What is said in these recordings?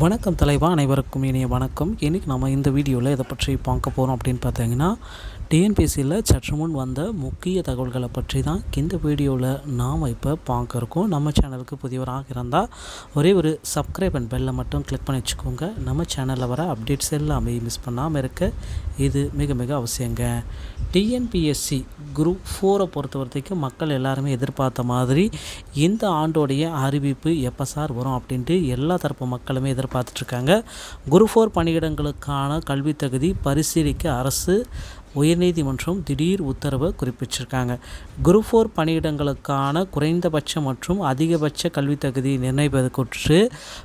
வணக்கம் தலைவா அனைவருக்கும் இனிய வணக்கம். இன்றைக்கி நம்ம இந்த வீடியோவில் இதை பற்றி பார்க்க போகிறோம் அப்படின்னு பார்த்தீங்கன்னா டிஎன்பிசியில் சற்று முன் வந்த முக்கிய தகவல்களை பற்றி தான் இந்த வீடியோவில் நாம் இப்போ பார்க்க இருக்கோம். நம்ம சேனலுக்கு புதியவராக இருந்தால் ஒரே ஒரு சப்ஸ்கிரைப் அண்ட் பெல்லை மட்டும் கிளிக் பண்ணி வச்சுக்கோங்க. நம்ம சேனலில் வர அப்டேட்ஸ் எல்லாமே மிஸ் பண்ணாமல் இருக்க இது மிக மிக அவசியங்க. டிஎன்பிஎஸ்சி குரூப் ஃபோரை பொறுத்த வரைக்கும் மக்கள் எல்லாருமே எதிர்பார்த்த மாதிரி இந்த ஆண்டோடைய அறிவிப்பு எப்போ சார் வரும் அப்படின்ட்டு எல்லா தரப்பு மக்களுமே எதிர்பார்த்துட்ருக்காங்க. குரு ஃபோர் பணியிடங்களுக்கான கல்வி தகுதி பரிசீலிக்க அரசு உயர்நீதிமன்றம் திடீர் உத்தரவை குறிப்பிட்டிருக்காங்க. குரு ஃபோர் பணியிடங்களுக்கான குறைந்தபட்ச மற்றும் அதிகபட்ச கல்வி தகுதி நிர்ணயிப்பது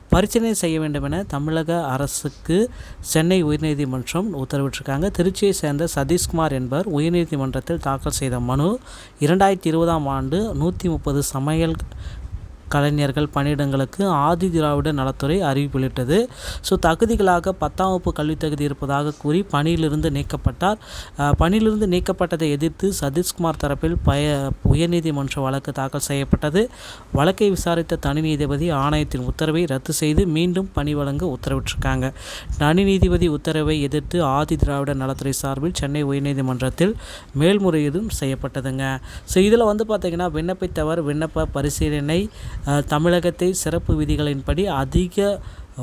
பரிசீலனை செய்ய வேண்டும் என தமிழக அரசுக்கு சென்னை உயர்நீதிமன்றம் உத்தரவிட்டிருக்காங்க. திருச்சியை சேர்ந்த சதீஷ்குமார் என்பவர் உயர்நீதிமன்றத்தில் தாக்கல் செய்த மனு இரண்டாயிரத்தி இருபதாம் ஆண்டு நூற்றி முப்பது சமையல் கலைஞர்கள் பணியிடங்களுக்கு ஆதி திராவிட நலத்துறை அறிவிப்புளிட்டது ஸோ தகுதிகளாக பத்தாம் வகுப்பு கல்வித் தகுதி இருப்பதாக கூறி பணியிலிருந்து நீக்கப்பட்டார். பணியிலிருந்து நீக்கப்பட்டதை எதிர்த்து சதீஷ்குமார் தரப்பில் பய உயர்நீதிமன்ற வழக்கு தாக்கல் செய்யப்பட்டது. வழக்கை விசாரித்த தனி நீதிபதி ஆணையத்தின் உத்தரவை ரத்து செய்து மீண்டும் பணி வழங்க உத்தரவிட்டிருக்காங்க. தனி நீதிபதி உத்தரவை எதிர்த்து ஆதி திராவிட நலத்துறை சார்பில் சென்னை உயர்நீதிமன்றத்தில் மேல்முறையீடும் செய்யப்பட்டதுங்க. ஸோ இதில் வந்து பார்த்திங்கன்னா விண்ணப்பித்தவர் விண்ணப்ப பரிசீலனை தமிழகத்தை சிறப்பு விதிகளின்படி அதிக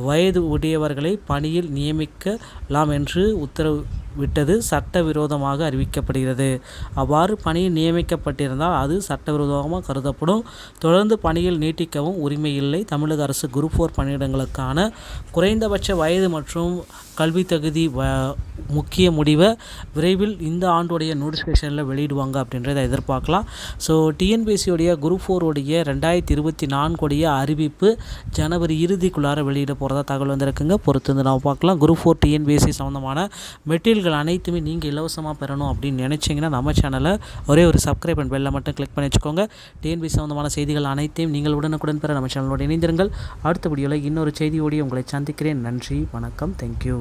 வயது உடையவர்களை பணியில் நியமிக்கலாம் என்று உத்தரவு விட்டது சட்டவிரோதமாக அறிவிக்கப்படுகிறது. அவ்வாறு பணியில் நியமிக்கப்பட்டிருந்தால் அது சட்டவிரோதமாக கருதப்படும். தொடர்ந்து பணியில் நீட்டிக்கவும் உரிமை இல்லை தமிழக அரசு குரூப் ஃபோர் பணியிடங்களுக்கான குறைந்தபட்ச வயது மற்றும் கல்வி தகுதி வ முக்கிய முடிவை விரைவில் இந்த ஆண்டுடைய நோட்டிஃபிகேஷனில் வெளியிடுவாங்க அப்படின்றத எதிர்பார்க்கலாம். ஸோ டிஎன்பிஎஸ்சியோடைய குரூப் ஃபோருடைய ரெண்டாயிரத்தி இருபத்தி நான்குடைய அறிவிப்பு ஜனவரி இறுதிக்குள்ளார வெளியிட போகிறதா தகவல் வந்திருக்குங்க. பொறுத்து வந்து நம்ம பார்க்கலாம். குரூப் ஃபோர் டிஎன்பிஎஸ்சி சம்மந்தமான மெட்டீரியல்கள் அனைத்துமே நீங்கள் இலவசமாக பெறணும் அப்படின்னு நினச்சிங்கன்னா நம்ம சேனலை ஒரே ஒரு சப்ஸ்கிரைப் அண்ட் பெல்லை மட்டும் கிளிக் பண்ணி வச்சுக்கோங்க. டிஎன்பிஎஸ்சி சம்மந்தமான செய்திகள் அனைத்தையும் நீங்கள் உடனுக்குடன் பெற நம்ம சேனலோடு இணைந்திருங்கள். அடுத்த வீடியோவில் இன்னொரு செய்தியோடு உங்களை சந்திக்கிறேன். நன்றி வணக்கம். தேங்க்யூ